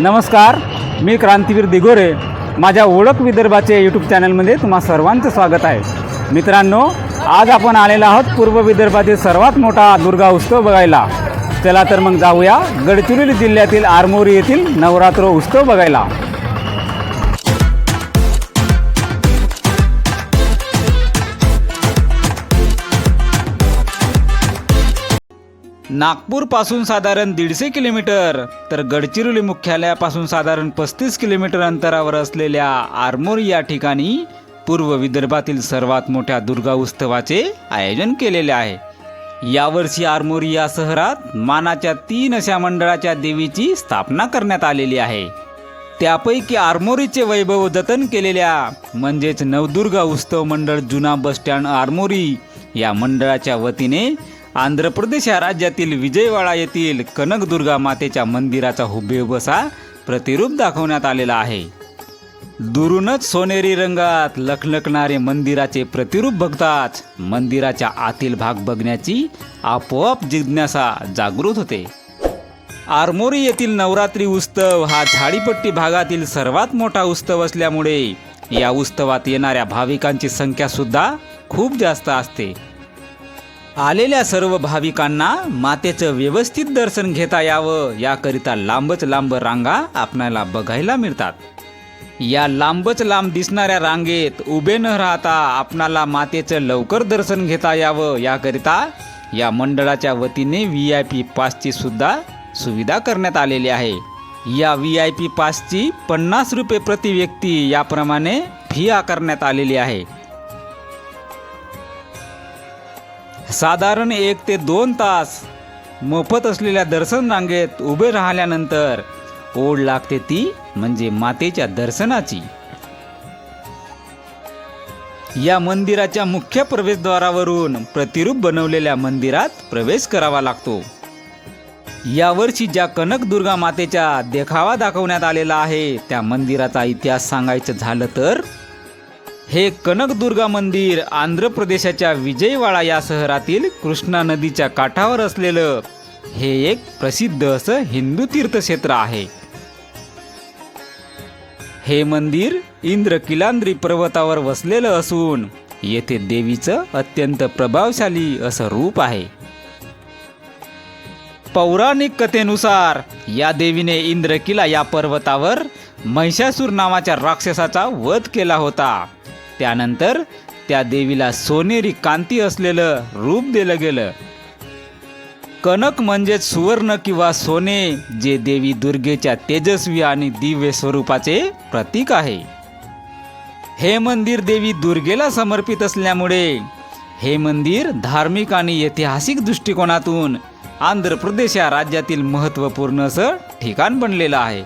नमस्कार मी क्रांतीवीर दिगोरे. माझ्या ओळख विदर्भाचे यूट्यूब चॅनलमध्ये तुम्हा सर्वांचं स्वागत आहे. मित्रांनो आज आपण आलेलो आहोत पूर्व विदर्भातील सर्वात मोठा दुर्गा उत्सव बघायला. चला तर मग जाऊया गडचिरोली जिल्ह्यातील आरमोरी येथील नवरात्र उत्सव बघायला. नागपूरपासून साधारण दीडशे किलोमीटर तर गडचिरोली मुख्यालयापासून साधारण पस्तीस किलोमीटर अंतरावर असलेल्या आरमोर या ठिकाणी पूर्व विदर्भातील सर्वात मोठ्या दुर्गा उत्सवाचे आयोजन केलेले आहे. यावर्षी आरमोरी या शहरात मानाच्या तीन अशा मंडळाच्या देवीची स्थापना करण्यात आलेली आहे. त्यापैकी आरमोरीचे वैभव जतन केलेल्या म्हणजेच नवदुर्गा उत्सव मंडळ जुना बसस्टँड आरमोरी या मंडळाच्या वतीने आंध्र प्रदेश या राज्यातील विजयवाडा येथील कनकदुर्गा मातेच्या मंदिराचा हुबेहूब असा प्रतिरूप दाखवण्यात आलेला आहे. दुरूनच सोनेरी रंगात लखलखणारे मंदिराचे प्रतिरूप बघताच मंदिराच्या आतील भाग बघण्याची आपोआप जिज्ञासा जागृत होते. आरमोरी येथील नवरात्री उत्सव हा झाडीपट्टी भागातील सर्वात मोठा उत्सव असल्यामुळे या उत्सवात येणाऱ्या भाविकांची संख्या सुद्धा खूप जास्त असते. आलेल्या सर्व भाविकांना मातेचं व्यवस्थित दर्शन घेता यावं. याकरिता लांबच लांब रांगा आपणाला बघायला मिळतात. या लांबच लांब दिसणाऱ्या रांगेत उभे न राहता आपणाला मातेचं लवकर दर्शन घेता यावं. याकरिता या मंडळाच्या वतीने व्ही आय पी पासची सुद्धा सुविधा करण्यात आलेली आहे. या व्ही आय पी पासची पन्नास रुपये प्रति व्यक्ती याप्रमाणे फी आकारण्यात आलेली आहे. साधारण एक ते दोन तास मोफत असलेल्या दर्शन रांगेत उभे राहिल्यानंतर ओढ लागते ती म्हणजे मातेच्या दर्शनाची. या मंदिराच्या मुख्य प्रवेशद्वारावरून प्रतिरूप बनवलेल्या मंदिरात प्रवेश करावा लागतो. यावर्षी ज्या कनकदुर्गा मातेच्या देखावा दाखवण्यात आलेला आहे त्या मंदिराचा इतिहास सांगायचं झालं तर हे कनकदुर्गा मंदिर आंध्र प्रदेशाच्या विजयवाडा या शहरातील कृष्णा नदीच्या काठावर असलेलं. हे एक प्रसिद्ध असं हिंदू तीर्थक्षेत्र आहे. हे मंदिर इंद्र किलांद्री पर्वतावर वसलेलं असून येथे देवीचं अत्यंत प्रभावशाली असं रूप आहे. पौराणिक कथेनुसार या देवीने इंद्रकिला या पर्वतावर महिषासूर नावाच्या राक्षसाचा वध केला होता. त्यानंतर त्या देवीला सोनेरी कांती असलेलं रूप दिलं गेलं. कनक म्हणजेच सुवर्ण किंवा सोने जे देवी दुर्गेच्या तेजस्वी आणि दिव्य स्वरूपाचे प्रतीक आहे. हे मंदिर देवी दुर्गेला समर्पित असल्यामुळे हे मंदिर धार्मिक आणि ऐतिहासिक दृष्टिकोनातून आंध्र प्रदेश या राज्यातील महत्त्वपूर्ण असं ठिकाण बनलेलं आहे.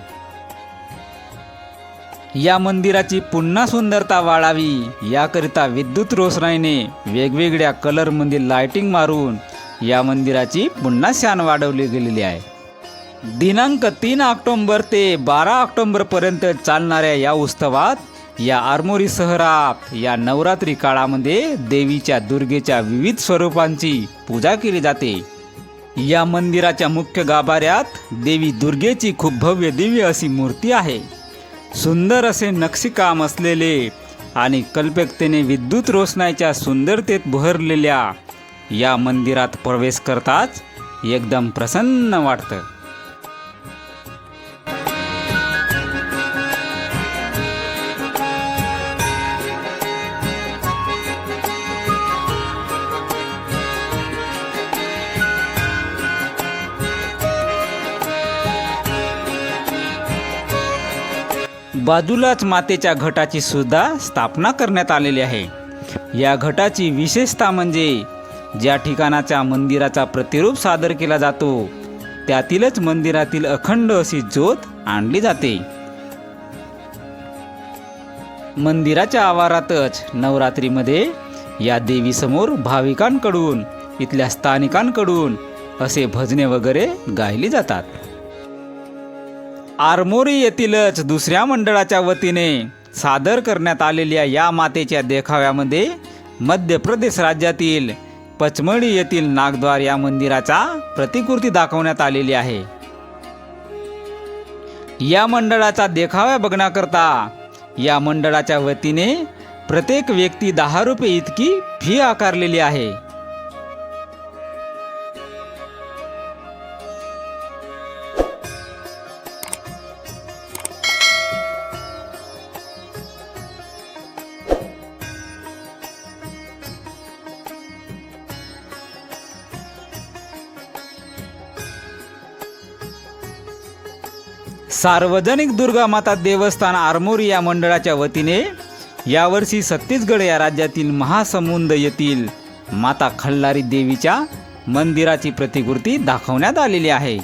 या मंदिराची पुन्हा सुंदरता वाढावी. याकरिता विद्युत रोषणाईने वेगवेगळ्या कलरमध्ये लाइटिंग मारून या मंदिराची पुन्हा शान वाढवली गेलेली आहे. दिनांक तीन ऑक्टोंबर ते बारा ऑक्टोंबरपर्यंत चालणाऱ्या या उत्सवात या आरमोरी शहरात या नवरात्री काळामध्ये देवीच्या दुर्गेच्या विविध स्वरूपांची पूजा केली जाते. या मंदिराच्या मुख्य गाभाऱ्यात देवी दुर्गेची खूप भव्य दिव्य अशी मूर्ती आहे. सुंदर असे नक्षीकाम असलेले आणि कल्पकतेने विद्युत रोषणाईच्या सुंदरतेत बहरलेल्या या मंदिरात प्रवेश करताच एकदम प्रसन्न वाटतं. बाजूलाच मातेच्या घटाची सुद्धा स्थापना करण्यात आलेली आहे. या घटाची विशेषता म्हणजे ज्या ठिकाणाच्या मंदिराचा प्रतिरूप सादर केला जातो त्यातीलच मंदिरातील अखंड अशी ज्योत आणली जाते. मंदिराच्या आवारातच नवरात्रीमध्ये या देवीसमोर भाविकांकडून इथल्या स्थानिकांकडून असे भजने वगैरे गायली जातात. आरमोरी येथीलच दुसऱ्या मंडळाच्या वतीने सादर करण्यात आलेल्या या मातेच्या देखाव्यामध्ये मध्य प्रदेश राज्यातील पचमढी येथील नागद्वार या मंदिराचा प्रतिकृती दाखवण्यात आलेली आहे. या मंडळाचा देखावा बघण्याकरता या मंडळाच्या वतीने प्रत्येक व्यक्ती दहा रुपये इतकी फी आकारलेली आहे. सार्वजनिक दुर्गा माता देवस्थान आरमोरी या मंडळाच्या वतीने यावर्षी छत्तीसगड या राज्यातील महासमुंद येथील माता खल्लारी देवीच्या मंदिराची प्रतिकृती दाखवण्यात आलेली आहे.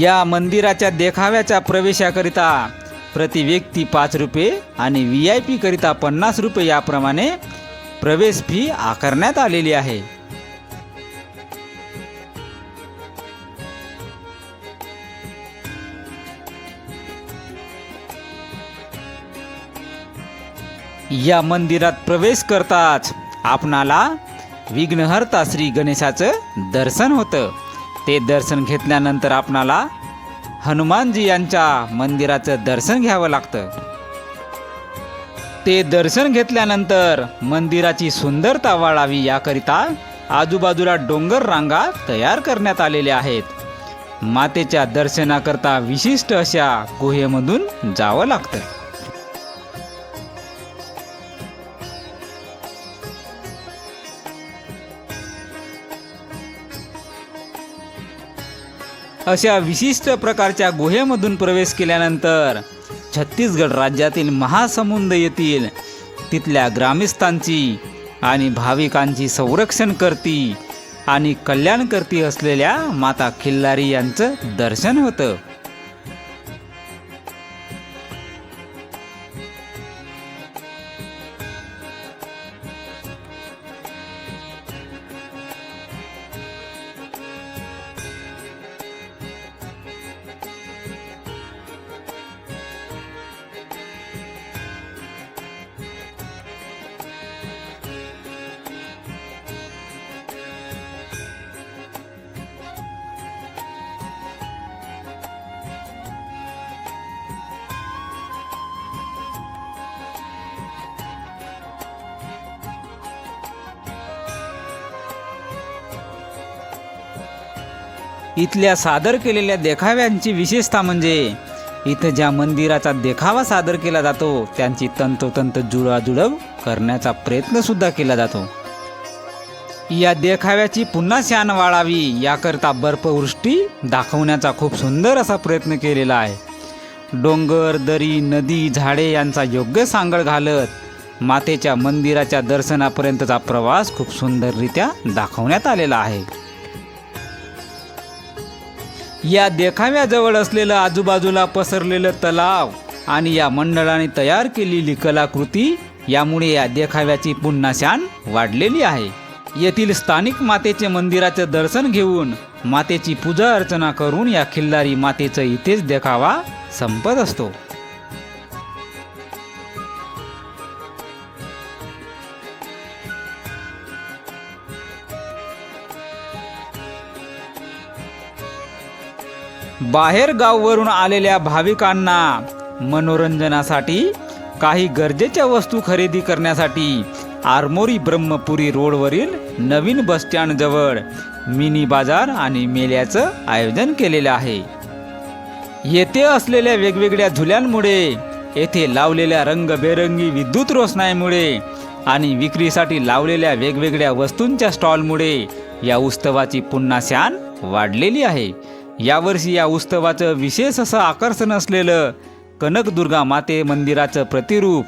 या मंदिराच्या देखाव्याच्या प्रवेशाकरिता प्रति व्यक्ती पाच रुपये आणि व्ही आय पी करिता पन्नास रुपये याप्रमाणे प्रवेश फी आकारण्यात आलेली आहे. या मंदिरात प्रवेश करताच आपणाला विघ्नहर्ता श्री गणेशाचं दर्शन होतं. ते दर्शन घेतल्यानंतर आपणाला हनुमानजी यांच्या मंदिराचं दर्शन घ्यावं लागतं. ते दर्शन घेतल्यानंतर मंदिराची सुंदरता वाढावी याकरिता आजूबाजूला डोंगर रांगा तयार करण्यात आलेल्या आहेत. मातेच्या दर्शनाकरता विशिष्ट अशा गुहेमधून जावं लागतं. अशा विशिष्ट प्रकारच्या गुहेमधून प्रवेश केल्यानंतर छत्तीसगड राज्यातील महासमुंद येथील तिथल्या ग्रामस्थांची आणि भाविकांची संरक्षण करती आणि कल्याण करती असलेल्या माता खिल्लारी यांचं दर्शन होतं. इथल्या सादर केलेल्या देखाव्यांची विशेषता म्हणजे इथं ज्या मंदिराचा देखावा सादर केला जातो त्यांची तंतोतंत जुळाजुळव करण्याचा प्रयत्नसुद्धा केला जातो. या देखाव्याची पुन्हा शान वाढावी याकरता बर्फवृष्टी दाखवण्याचा खूप सुंदर असा प्रयत्न केलेला आहे. डोंगर दरी नदी झाडे यांचा योग्य सांगड घालत मातेच्या मंदिराच्या दर्शनापर्यंतचा प्रवास खूप सुंदररित्या दाखवण्यात आलेला आहे. या देखाव्याजवळ असलेलं आजूबाजूला पसरलेलं तलाव आणि या मंडळाने तयार केलेली कलाकृती यामुळे या देखाव्याची पुन्हा शान वाढलेली आहे. येथील स्थानिक मातेचे मंदिराचं दर्शन घेऊन मातेची पूजा अर्चना करून या खिल्लारी मातेचं इथेच देखावा संपत असतो. बाहेर गाववरून आलेल्या भाविकांना मनोरंजनासाठी काही गरजेच्या वस्तू खरेदी करण्यासाठी आरमोरी ब्रह्मपुरी रोडवरील नवीन बसस्टँडजवळ मिनी बाजार आणि मेल्याचं आयोजन केलेलं आहे. येथे असलेल्या वेगवेगळ्या झुल्यांमुळे येथे लावलेल्या रंगबेरंगी विद्युत रोषणाईमुळे आणि विक्रीसाठी लावलेल्या वेगवेगळ्या वस्तूंच्या स्टॉलमुळे या उत्सवाची पुन्हा शान वाढलेली आहे. यावर्षी या उत्सवाचं विशेष असं आकर्षण असलेलं कनकदुर्गा माते मंदिराचं प्रतिरूप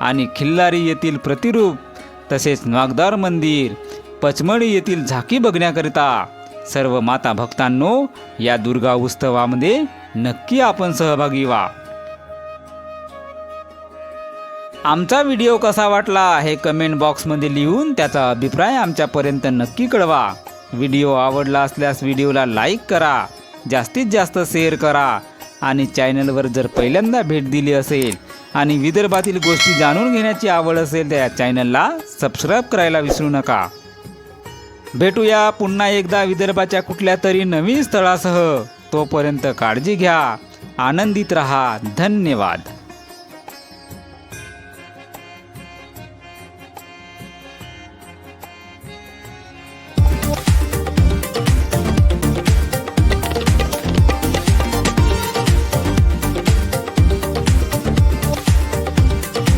आणि खिल्लारी येथील प्रतिरूप तसेच नागदार मंदिर पचमणी येथील झाकी बघण्याकरिता सर्व माता भक्तांनो या दुर्गा उत्सवामध्ये नक्की आपण सहभागी व्हा. आमचा व्हिडिओ कसा वाटला हे कमेंट बॉक्समध्ये लिहून त्याचा अभिप्राय आमच्यापर्यंत नक्की कळवा. व्हिडिओ आवडला असल्यास व्हिडिओला लाईक करा. जास्तीत जास्त शेअर करा. आणि चॅनलवर जर पहिल्यांदा भेट दिली असेल आणि विदर्भातील गोष्टी जाणून घेण्याची आवड असेल तर या चॅनलला सबस्क्राईब करायला विसरू नका. भेटूया पुन्हा एकदा विदर्भाच्या कुठल्या तरी नवीन स्थळासह. तोपर्यंत काळजी घ्या. आनंदित रहा. धन्यवाद.